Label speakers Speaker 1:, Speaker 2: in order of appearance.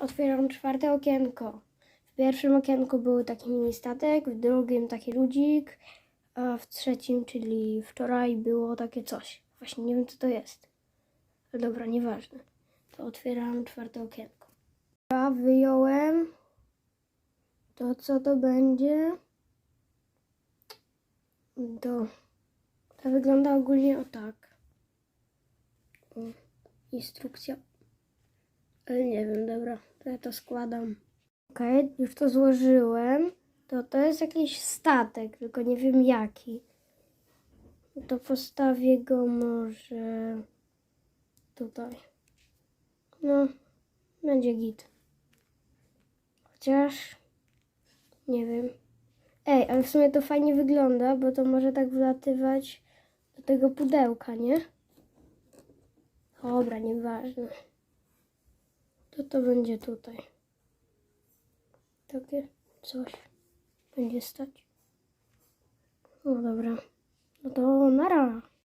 Speaker 1: Otwieram czwarte okienko. W pierwszym okienku był taki mini statek, w drugim taki ludzik, a w trzecim, czyli wczoraj, było takie coś. Właśnie nie wiem, co to jest. Ale dobra, nieważne. To otwieram czwarte okienko. Ja wyjąłem to, co to będzie. To, to wygląda ogólnie o tak. Instrukcja. Nie wiem, dobra, to ja to składam. Okej, już to złożyłem. To to jest jakiś statek, tylko nie wiem jaki. To postawię go może tutaj. No, będzie git. Chociaż nie wiem. Ej, ale w sumie to fajnie wygląda, bo to może tak wlatywać do tego pudełka, nie? Dobra, nieważne. To to będzie tutaj. Takie coś będzie stać. No dobra. No to nara.